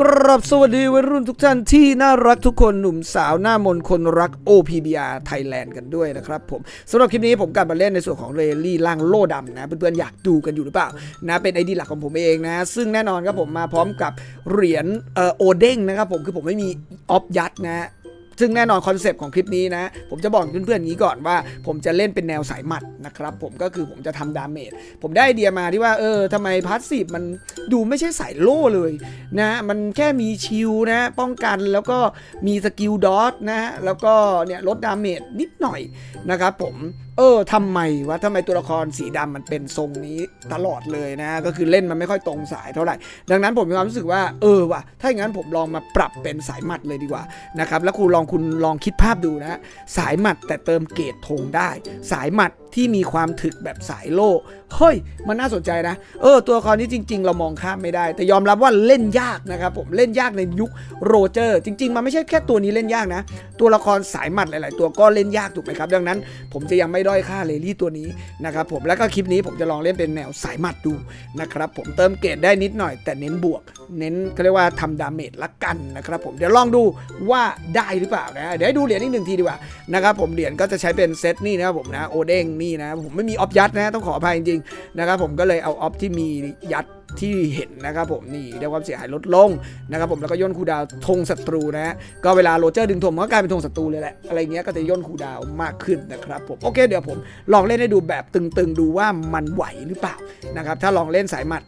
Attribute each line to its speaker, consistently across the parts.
Speaker 1: กรับสวัสดีวัยรุ่นทุกท่านที่น่ารักทุกคนหนุ่มสาวหน้ามนต์คนรัก OPBR Thailand กันด้วยนะครับผมสำหรับคลิปนี้ผมกลับมาเล่นในส่วนของเรลลี่ล่างโล่ดำนะ เพื่อนๆอยากดูกันอยู่หรือเปล่านะเป็นไอดีหลักของผมเองนะ ซึ่งแน่นอนครับผมมาพร้อมกับเหรียญโอเด้งนะครับผมคือผมไม่มีออฟยัดนะ ซึ่งแน่นอนคอนเซปต์ของคลิปนี้นะ ผมจะบอกเพื่อนๆอย่างนี้ก่อนว่า ผมจะเล่นเป็นแนวสายหมัดนะครับผมก็คือผมจะทำดาเมจผมได้ไอเดียมาที่ว่าเออทำไมพาสซีฟมันดูไม่ใช่สายโล่เลยนะมันแค่มีชิลนะป้องกันแล้วก็มีสกิลดอทนะแล้วก็เนี่ยลดดาเมจนิดหน่อยนะครับผม เออทำไมวะทำไมตัวละครสีดำมันเป็นทรงนี้ตลอดเลยนะ ก็คือเล่นมันไม่ค่อยตรงสายเท่าไหร่ ดังนั้นผมมีความรู้สึกว่าเออว่ะถ้าอย่างนั้นผมลองมาปรับเป็นสายหมัดเลยดีกว่านะครับแล้วคุณลองคุณลองคิดภาพดูนะสายหมัดแต่เติมเกรดธงได้ สายหมัดที่มีความถึกแบบสายโล่เฮ้ย มันน่าสนใจนะ เออ ตัวละครนี้จริง ๆ เรามองข้ามไม่ได้ แต่ยอมรับว่าเล่นยากนะครับผมเล่นยากในยุคโรเจอร์ จริง ๆ มันไม่ใช่แค่ตัวนี้เล่นยากนะ ตัวละครสายหมัดหลาย ๆ ตัวก็เล่นยากถูกไหมครับ ดังนั้นผมจะยังไม่ด้อยค่าเลลี่ตัวนี้นะครับผมแล้วก็คลิปนี้ผมจะลองเล่นเป็นแนวสายหมัดดูนะครับผมเติมเกรดได้นิดหน่อย แต่เน้นบวก เน้นเขาเรียกว่าทำดาเมจละกันนะครับผมเดี๋ยวลองดูว่าได้หรือเปล่านะเดี๋ยวดูเหรียญอีกหนึ่งทีดีกว่านะครับผมเหรียญก็จะใช้เป็นเซตนี่นะครับผมนะโอเด้งนี่นะผมไม่มีออฟยัดนะต้องขออภัยจริงๆนะครับผมก็เลยเอาออฟที่มียัด ที่เห็นนะครับผมนี่ได้ความเสียหายลดลงนะครับผมแล้วก็ย่นคูดาวน์ธงศัตรูนะฮะก็เวลาโรเจอร์ดึงธงมันก็กลายเป็นธงศัตรูเลยแหละอะไรเงี้ยก็จะย่นคูดาวมากขึ้นนะครับผมโอเคเดี๋ยวผมลองเล่นให้ดูแบบตึงๆดูว่ามันไหวหรือเปล่านะครับถ้าลองเล่นสายหมัด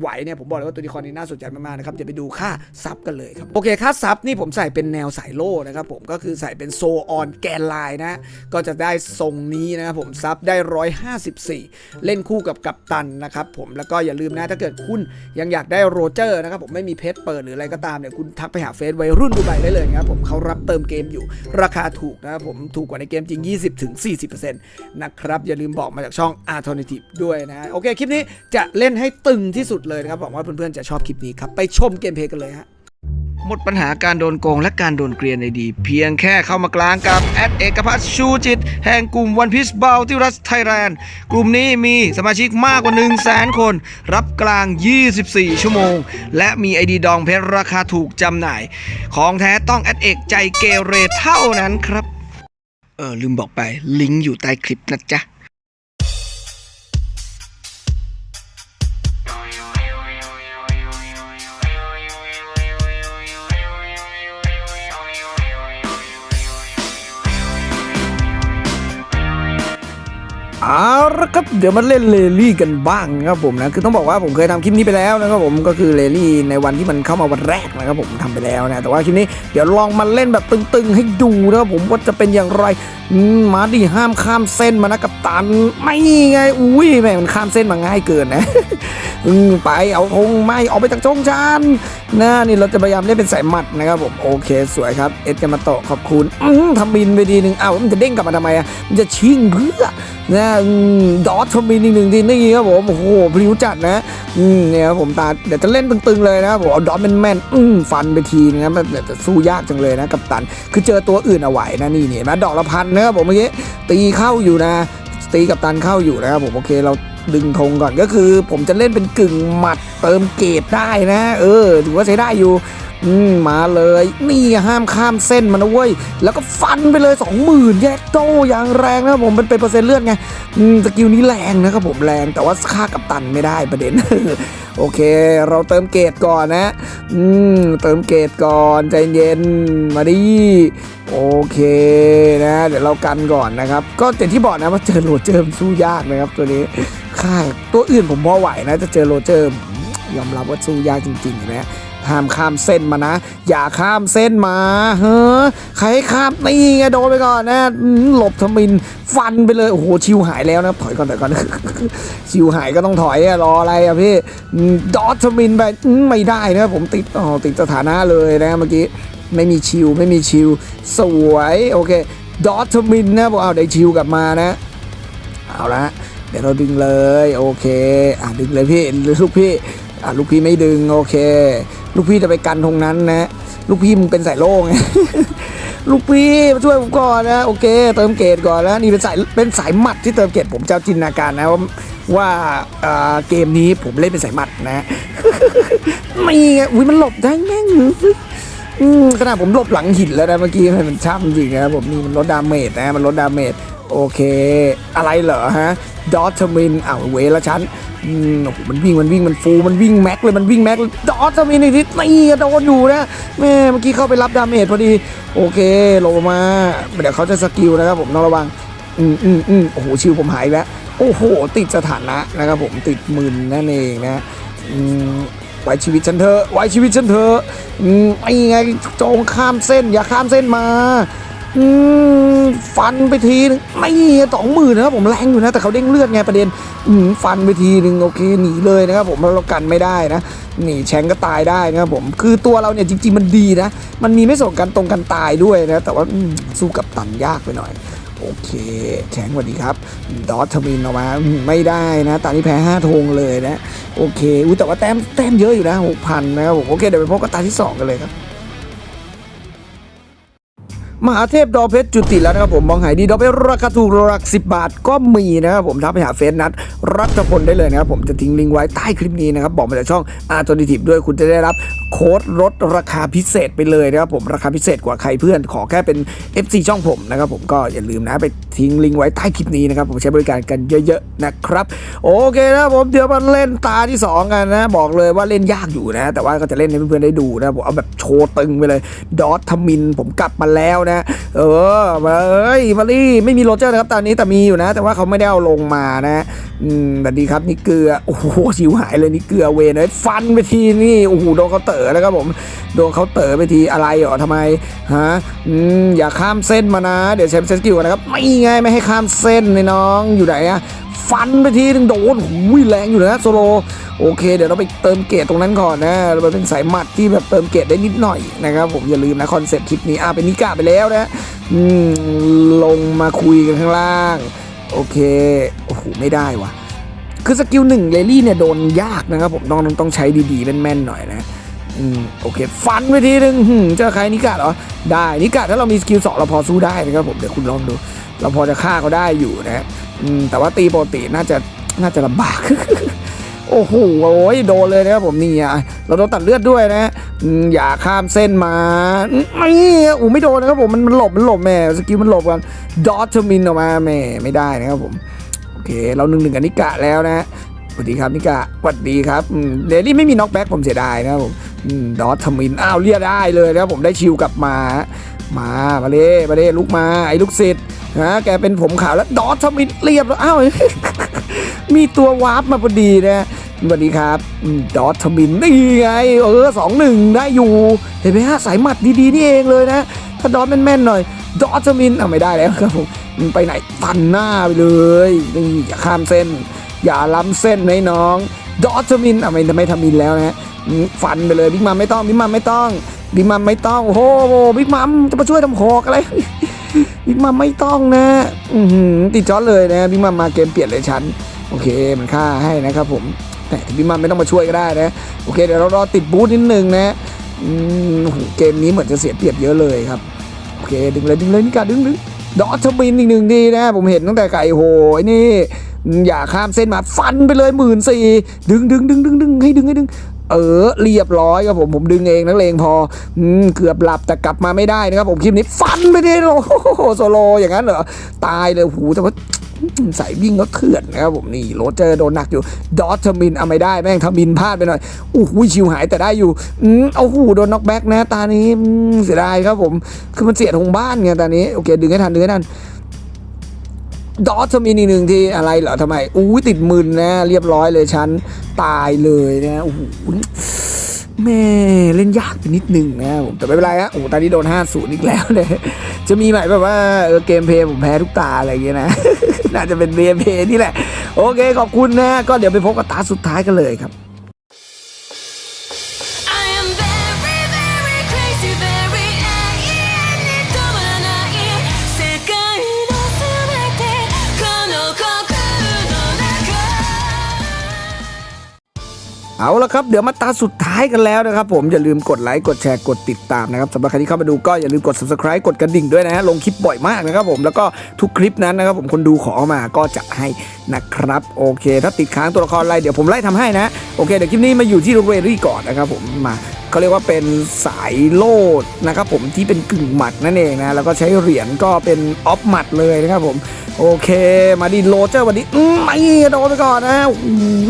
Speaker 1: ไหวเนี่ยผมบอกเลยว่าตัวละครนี้น่าสนใจมากๆนะครับจะไปดูค่าซับกันเลยครับโอเคค่าซับนี่ผมใส่เป็นแนวสายโล่นะครับผมก็คือใส่เป็นโซออนแกนไลน์นะก็จะได้ทรงนี้นะครับผมซับได้ 154 เล่นคู่กับกัปตันนะครับผมแล้วก็อย่าลืมนะถ้าเกิดคุณยังอยากได้โรเจอร์นะครับผมไม่มีเพจเปิดหรืออะไรก็ตามเนี่ยคุณทักไปหาเฟซวัยรุ่นดูใบได้เลยนะครับผมเขารับเติมเกมอยู่ราคาถูกนะครับผมถูกกว่าในเกมจริง 20-40%นะครับอย่าลืมบอกมาจากช่อง Alternative ด้วยนะโอเคคลิปนี้จะเล่นให้ตึงที่สุดเลยนะครับหวังว่าเพื่อนๆจะชอบคลิปนี้ครับไปชมเกมเพลย์กันเลยฮะ
Speaker 2: หมดปัญหาการโดนโกงและการโดนเกลียนในดี เพียงแค่เข้ามากลางกับแอดเอกพัฒน์ชูจิต แห่งกลุ่มวันพิ e เบลที่รัสไทยแลนด์ กลุ่มนี้มีสมาชิกมากกว่า 1 0 0 0 0แสนคน รับกลาง 24 ชั่วโมง และมีไอดีดองเพชรราคาถูกจำหน่าย ของแท้ต้องแอดเอกใจเกเรเท่านั้นครับ เออลืมบอกไปลิงก์อยู่ใต้คลิปนะจ๊ะ
Speaker 1: เอาละครับเดี๋ยวมาเล่นเลลี่กันบ้างนะครับผมนะคือต้องบอกว่าผมเคยทำคลิปนี้ไปแล้วนะครับผมก็คือเลลี่ในวันที่มันเข้ามาวันแรกนะครับผมทำไปแล้วนะแต่ว่าคลิปนี้เดี๋ยวลองมาเล่นแบบตึงๆ ให้ดูนะครับผมว่าจะเป็นอย่างไรมาดิห้ามข้ามเส้นมานะกับตันไม่ไงอุ้ยแม่มันข้ามเส้นมาง่ายเกินนะไปเอาธงไม่ออกไปจากจงจานนะนี่เราจะพยายามเล่นเป็นสายหมัดนะครับผมโอเคสวยครับเอ็ดกันมาโตขอบคุณอืมทำบินไปดีหนึ่งเอ้ามันจะเด้งกลับมาทำไมอะมันจะชิ่งเพื่อนะดอททำบินอีกหนึ่งทีนี่ครับผม โอ้โหพริ้วจัดนะอืมเนี่ยครับผมตาเดี๋ยวจะเล่นตึงๆเลยนะผมเอาดอทแมนๆอืมฟันไปทีนะครับแต่แต่สู้ยากจังเลยนะกับตัน คือเจอตัวอื่นเอาไหวนะนี่เนี่เห็นไหมดอกละพันนะครับผมเมื่อกี้ตีเข้าอยู่นะตีกับตันเข้าอยู่นะครับผมโอเคเราดึงธงก่อนก็คือ ผมจะเล่นเป็นกึ่งหมัดเติมเกรดได้นะ เออถือว่าใช้ได้อยู่ อืมมาเลย นี่ห้ามข้ามเส้นมันนะเว้ย แล้วก็ฟันไปเลย 20,000 แยกโตอย่างแรงนะครับผมมันเป็นเปอร์เซ็นต์เลือดไงอืมสกิลนี้แรงนะครับผมแรงแต่ว่าค่ากับตันไม่ได้ประเด็น โอเค เราเติมเกรดก่อนนะ อืม เติมเกรดก่อน ใจเย็นมาดิโอเคนะ เดี๋ยวเรากันก่อนนะครับ ก็อย่างที่บอกนะว่าเจอโรเจอร์สู้ยากนะครับ ตัวนี้ค่าตัวอื่นผมพอไหวนะจะเจอโรเจอร์ยอมรับว่าสู้ยากจริงๆนะ ห้ามข้ามเส้นมานะ อย่าข้ามเส้นมา เฮ้อใครให้ข้ามนี่ไงโดนไปก่อนนะหลบทมินฟันไปเลย โอ้โห ชิวหายแล้วนะ ถอยก่อนถอยก่อน ชิวหายก็ต้องถอยอะรออะไรอะพี่ ดอททมินไปไม่ได้นะผมติดอ๋อติดสถานะเลยนะเมื่อกี้ ไม่มีชิวไม่มีชิว สวย โอเค ดอททมินนะบอกเอาได้ชิวกลับมานะ เอาละเดี๋ยวเราดึงเลย โอเค อะดึงเลยพี่ลูกพี่อะลูกพี่ไม่ดึง โอเค ลูกพี่จะไปกันตรงนั้นนะ ลูกพี่มึงเป็นสายโล่ไงลูกพี่มาช่วยผมก่อนนะ โอเค เติมเกรดก่อนนะนี่เป็นสายเป็นสายหมัดที่เติมเกรดผมเจะเอาจินนาการนะว่าว่าเกมนี้ผมเล่นเป็นสายหมัดนะไม่ไงอุ้ยมันหลบได้แม่งขนาดผมหลบหลังหินแล้วนะเมื่อกี้มันช่ำจริงนะผมนี่มันลดดาเมจนะมันลดดาเมจโอเค อะไรเหรอฮะดอทมินอ้าวเวละชั้น โอ้โหมันวิ่งมันวิ่งมันฟูมันวิ่งแม็กเลยมันวิ่งแม็กดอทมินอีกทีนี่โดนอยู่นะแม่เมื่อกี้เข้าไปรับดาเมจพอดี โอเคลงมาเดี๋ยวเขาจะสกิลนะครับผมต้องระวังอืมอืมอืมโอ้โหชิวผมหายแล้วโอ้โห ติดสถานะนะครับผมติดหมื่นนั่นเองนะอืมไว้ชีวิตฉันเถอะไว้ชีวิตฉันเถอะอืมไอ้ไงจงข้ามเส้นอย่าข้ามเส้นมา อืม ฟันไปทีนึงไม่สองหมื่นนะครับผมแรงอยู่นะแต่เขาเด้งเลือดไงประเด็นฟันไปทีนึงโอเคหนีเลยนะครับผมเรากันไม่ได้นะหนีแชงก็ตายได้นะครับผมคือตัวเราเนี่ยจริง ๆ มันดีนะ มันมีไม่ส่งกันตรงกันตายด้วยนะแต่ว่าสู้กับตันยากไปหน่อยโอเคแข็งสวัสดีครับ ดอทมินออกมาไม่ได้นะตอนนี้แพ้5ธงเลยนะ โอเคอุ้ยแต่ว่าแต้มแต้มเยอะอยู่นะ 6,000 นะครับผม โอเค เดี๋ยวไปพบกับตาที่ 2 กันเลยครับ มหาเทพดอเพชรจุติแล้วนะครับผมมองหายดีดอเพชรราคาถูกหลัก10บาทก็มีนะครับผมทักไปหาเฟซนัดรัตพลได้เลยนะครับผมจะทิ้งลิงก์ไว้ใต้คลิปนี้นะครับบอกมาจากช่องอาร์ตดิทิฟด้วยคุณจะได้รับโค้ดลดราคาพิเศษไปเลยนะครับผมราคาพิเศษกว่าใครเพื่อนขอแค่เป็น FC ช่องผมนะครับผมก็อย่าลืมนะไปทิ้งลิงก์ไว้ใต้คลิปนี้นะครับผมใช้บริการกันเยอะๆนะครับโอเคนะผมเดี๋ยวมาเล่นตาที่สองกันนะบอกเลยว่าเล่นยากอยู่นะ แต่ว่าก็จะเล่นให้เพื่อนๆได้ดูนะผมเอาแบบโชว์ตึงไปเลยดอททมินผมกลับมาแล้วนะเออมาเอ้ยมาลี่ไม่มีโรเจอร์นะครับตอนนี้แต่มีอยู่นะ แต่ว่าเขาไม่ได้เอาลงมานะอืมสวัสดีครับนี่เกลือโอ้โหชิวหายเลยนี่เกลือเวนเลยฟันไปทีนี่โอ้โหโดนเขาเต๋อแล้วครับผมโดนเขาเต๋อไปทีอะไรเหรอทำไมฮะอืมอย่าข้ามเส้นมานะ เดี๋ยวใช้สกิลกันนะครับไม่ไงไม่ให้ข้ามเส้นเลยน้องอยู่ไหนอะ ฟันไปทีนึงโดนหูยแรงอยู่นะโซโลโอเค เดี๋ยวเราไปเติมเกรดตรงนั้นก่อนนะเราเป็นสายหมัดที่แบบเติมเกรดได้นิดหน่อยนะครับผมอย่าลืมนะคอนเซ็ปต์คลิปนี้อะเป็นนิกาไปแล้วนะอืมลงมาคุยกันข้างล่าง โอเคโอ้โหไม่ได้วะคือสกิลหนึ่งเลลี่เนี่ยโดนยากนะครับผมต้องต้องใช้ดีๆแม่นๆหน่อยนะอืมโอเค ฟันไปทีนึงหึ่มเจอใครนิกาเหรอได้นิกาถ้าเรามีสกิลสองเราพอสู้ได้นะครับผมเดี๋ยวคุณลองดู เราพอจะฆ่าเขาได้อยู่นะ แต่ว่าตีปกติน่าจะน่าจะลำบาก โอ้โหโอ้ยโดนเลยนะครับผมนี่อะเราโดนตัดเลือดด้วยนะอืมอย่าข้ามเส้นมาอืมไม่อู้ไม่โดนนะครับผมมันมันหลบมันหลบแม่สกิลมันหลบกันดอทเทอร์มินออกมาแม่ไม่ได้นะครับผมโอเค เราหนึ่งหนึ่งกับนิกะแล้วนะสวัสดีครับนิกะสวัสดีครับเดลี่ไม่มีน็อกแบ็กผมเสียดายนะครับผมดอทเทอร์มินอ้าวเรียกได้เลยนะครับผมได้ชิวกลับมา มามาเล่มาเล่ลุกมาไอ้ลูกศิษย์ นะแกเป็นผมขาวแล้วดอทเทอร์มินเรียบแล้วอ้าวมีตัววาร์ปมาพอดีนะสวัสดีครับอืมดอททมินนี่ไง เออสองหนึ่งได้อยู่ เห็นไหมฮะ สายหมัดดีๆ นี่เองเลยนะ ถ้าดอทแม่นๆหน่อย ดอททมินอะไม่ได้แล้วครับผมไปไหนตันหน้าไปเลยนี่อย่าข้ามเส้น อย่าล้ำเส้นนะน้อง ดอททมินอะไม่ไม่ทมินแล้วนะฟันไปเลยบิ๊กมัมไม่ต้องบิ๊กมัมไม่ต้องบิ๊กมัมไม่ต้องโอ้โหบิ๊กมัมจะมาช่วยทำหอกอะไร บิ๊กมัมไม่ต้องนะอืติดจอดเลยนะบิ๊กมัมมาเกมเปลี่ยนเลยชั้นโอเคมันค่าให้นะครับผมแต่พี่มันไม่ต้องมาช่วยก็ได้นะโอเคเดี๋ยวเรารอติดบูธนิดนึงนะอืมเกมนี้เหมือนจะเสียเปรียบเยอะเลยครับโอเคดึงเลยดึงเลยนี่กาดึงดึงดอทบินอีกหนึ่งดีนะ ผมเห็นตั้งแต่ไก่โหยนี่อย่าข้ามเส้นมาฟันไปเลยหมื่นสี่ดึงดึงดึงดึงดึงให้ดึงให้ดึง เออเรียบร้อยครับผมผมดึงเองนักเลงพออืมเกือบหลับแต่กลับมาไม่ได้นะครับผมคลิปนี้ฟันไปดิโอ้โหโซโลอย่างนั้นเหรอตายเลยโอ้โหแต่ว่าใส่วิ่งก็เถื่อนนะครับผมนี่โรเจอร์โดนหนักอยู่ดอทเทอร์มินเอาไม่ได้แม่งทมินพลาดไปหน่อยโอ้โหชิวหายแต่ได้อยู่อืมเอาหูโดนน็อกแบ็กนะตานี้เสียดายครับผมคือมันเสียทงบ้านไงตานี้โอเคดึงให้ทันดึงให้ทัน ดอทมีนี่หนึ่งที่อะไรเหรอทำไมอู้ติดมืนนะ เรียบร้อยเลยฉันตายเลยนะโอ้โหแม่เล่นยากไปนิดนึงนะผมแต่ไม่เป็นไรฮะโอ้ตอนนี้โดน 5 0 อีกแล้วเลยจะมีไหมแบบว่าเออเกมเพลย์ผมแพ้ทุกตาอะไรอย่างเงี้ยนะ น่าจะเป็นเกมเพลย์นี่แหละ โอเคขอบคุณนะ ก็เดี๋ยวไปพบกับตาสุดท้ายกันเลยครับ เอาละครับเดี๋ยวมาตาสุดท้ายกันแล้วนะครับผมอย่าลืมกดไลค์กดแชร์กดติดตามนะครับสำหรับใครที่เข้ามาดูก็อย่าลืมกด subscribe กดกระดิ่งด้วยนะฮะลงคลิปบ่อยมากนะครับผมแล้วก็ทุกคลิปนั้นนะครับผมคนดูขอมาก็จะให้นะครับโอเค ถ้าติดค้างตัวละครอะไรเดี๋ยวผมไล่ทำให้นะโอเคเดี๋ยวคลิปนี้มาอยู่ที่โรงเรียนรี่ก่อนนะครับผมมาเขาเรียกว่าเป็นสายโลดนะครับผมที่เป็นกึ่งหมัดนั่นเองนะแล้วก็ใช้เหรียญก็เป็นออฟหมัดเลยนะครับผม โอเค มาดิโรเจอร์วันนี้ไม่โดนไปก่อนนะ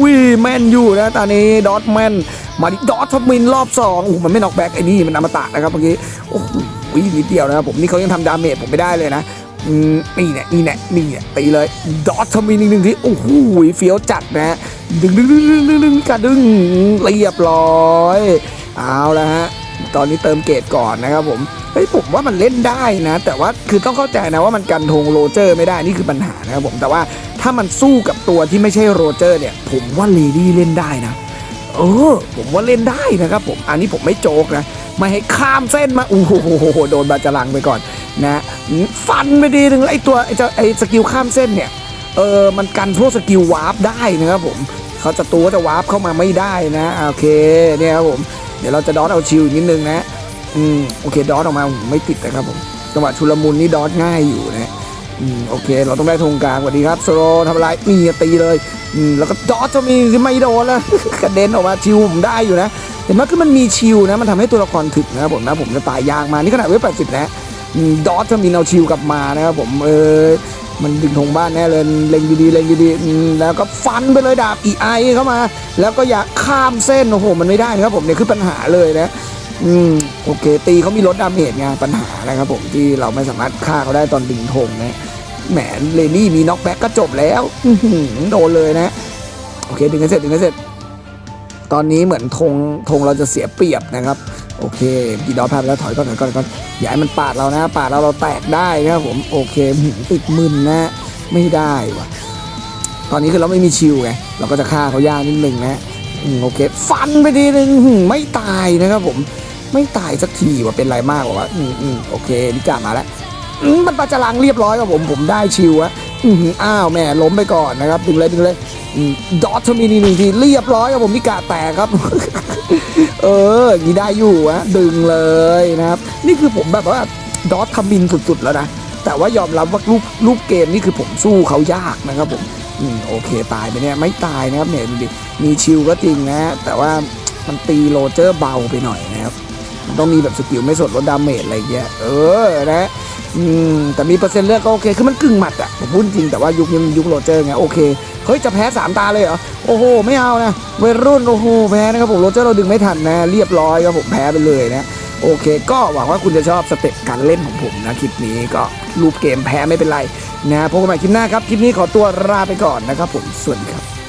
Speaker 1: วิแมนอยู่นะตอนนี้ดอทแมนมาดิดอททมินรอบสองโอ้โหมันไม่น็อกแบ็กไอ้นี่มันอมตะนะครับเมื่อกี้โอ้โหนิดเดียวนะครับผมนี่เขายังทำดาเมจผมไม่ได้เลยนะนี่แน่นี่แน่นี่แน่ตีเลยดอททมินอีกหนึ่งที่โอ้โหเฟี้ยวจัดนะดึงดึงดึงดึงดึงดึงกระดึงเรียบร้อย เอาละฮะ ตอนนี้เติมเกรดก่อนนะครับผมเฮ้ยผมว่ามันเล่นได้นะ แต่ว่าคือต้องเข้าใจนะว่ามันกันธงโรเจอร์ไม่ได้นี่คือปัญหานะครับผมแต่ว่าถ้ามันสู้กับตัวที่ไม่ใช่โรเจอร์เนี่ย ผมว่าเลดี้เล่นได้นะเออผมว่าเล่นได้นะครับผมอันนี้ผมไม่โจกนะไม่ให้ข้ามเส้นมาโอ้โหโดนบาจารังไปก่อนนะฟันไปดีหนึ่งไอตัวไอจ้าไอสกิลข้ามเส้นเนี่ยเออมันกันพวกสกิลวาร์ปได้นะครับผมเขาจะตัวจะวาร์ปเข้ามาไม่ได้นะโอเคเนี่ยครับผม เดี๋ยวเราจะดอทเอาชิลนิดนึงนะอืมโอเคดอทออกมาไม่ติดนะครับผมจังหวะชุลมุนนี่ดอทง่ายอยู่นะอืมโอเค เราต้องได้ธงกลางสวัสดีครับโซโลทำอะไรนี่ตีเลยอืมแล้วก็ดอทจะมีไม่โดนแล้วกระเด็นออกมาชิวผมได้อยู่นะเห็นไหมคือมันมีชิวนะมันทำให้ตัวละครถึกนะครับผมนะผมจะตายยากมานี่ขนาดเวฟแปดสิบนะดอทจะมีเอาชิวกลับมานะครับผมเออ มันดึงธงบ้านแน่เลยเล็งดีๆเล็งดีๆแล้วก็ฟันไปเลยดาบอีไอเข้ามา แล้วก็อยากข้ามเส้นโอ้โหมันไม่ได้นะครับผมเนี่ยคือปัญหาเลยนะอืมโอเค ตีเขามีลดดาเมจไงปัญหานะครับผมที่เราไม่สามารถฆ่าเขาได้ตอนดึงธงนะแหมเลนี่มีน็อกแบ็กก็จบแล้วโดนเลยนะ โอเคดึงให้เสร็จดึงให้เสร็จ ตอนนี้เหมือนธงธงเราจะเสียเปรียบนะครับ โอเคกีดอพาไปแล้วถอยก่อนถอยก่อนก่อนอย่าให้มันปาดเรานะ ปาดเราเราแตกได้นะครับผมโอเคติดมึนนะ ไม่ได้ว่ะตอนนี้คือเราไม่มีชิวไงเราก็จะฆ่าเขายากนิดนึงนะโอเค ฟันไปทีนึงไม่ตายนะครับผมไม่ตายสักทีว่าเป็นไรมากกว่าอืมอืมโอเคนิกามาแล้วมันปาจารังเรียบร้อยครับผมผมได้ชิวอะอ้าวแม่ล้มไปก่อนนะครับดึงเลยดึงเลย ดอทมีนี่หนึ่งทีเรียบร้อยครับผมนิกาแตกครับ เอออย่างนี้ได้อยู่อะดึงเลยนะครับ นี่คือผมแบบว่าดอททมินสุดๆแล้วนะ แต่ว่ายอมรับว่ารูปรูปเกมนี่คือผมสู้เขายากนะครับผมอืมโอเคตายไปเนี่ยไม่ตายนะครับเนี่ยดูดิมีชิลก็จริงนะ แต่ว่ามันตีโรเจอร์เบาไปหน่อยนะครับ ต้องมีแบบสกิลไม่สดลดดาเมจอะไรเงี้ยเออนะ อืมแต่มีเปอร์เซ็นต์เลือดก็โอเค คือมันกึ่งหมัดอะผมพูดจริงแต่ว่ายุคนี้มันยุคโรเจอร์ไงโอเค เฮ้ย จะแพ้สามตาเลยเหรอ โอ้โห ไม่เอานะเวรุ่น โอ้โห แพ้นะครับผมโรเจอร์เราดึงไม่ทันนะ เรียบร้อยครับผมแพ้ไปเลยนะ โอเค ก็หวังว่าคุณจะชอบสเต็ปการเล่นของผมนะ คลิปนี้ก็รูปเกมแพ้ไม่เป็นไรนะพบกันใหม่คลิปหน้าครับ คลิปนี้ขอตัวลาไปก่อนนะครับผมสวัสดีครับ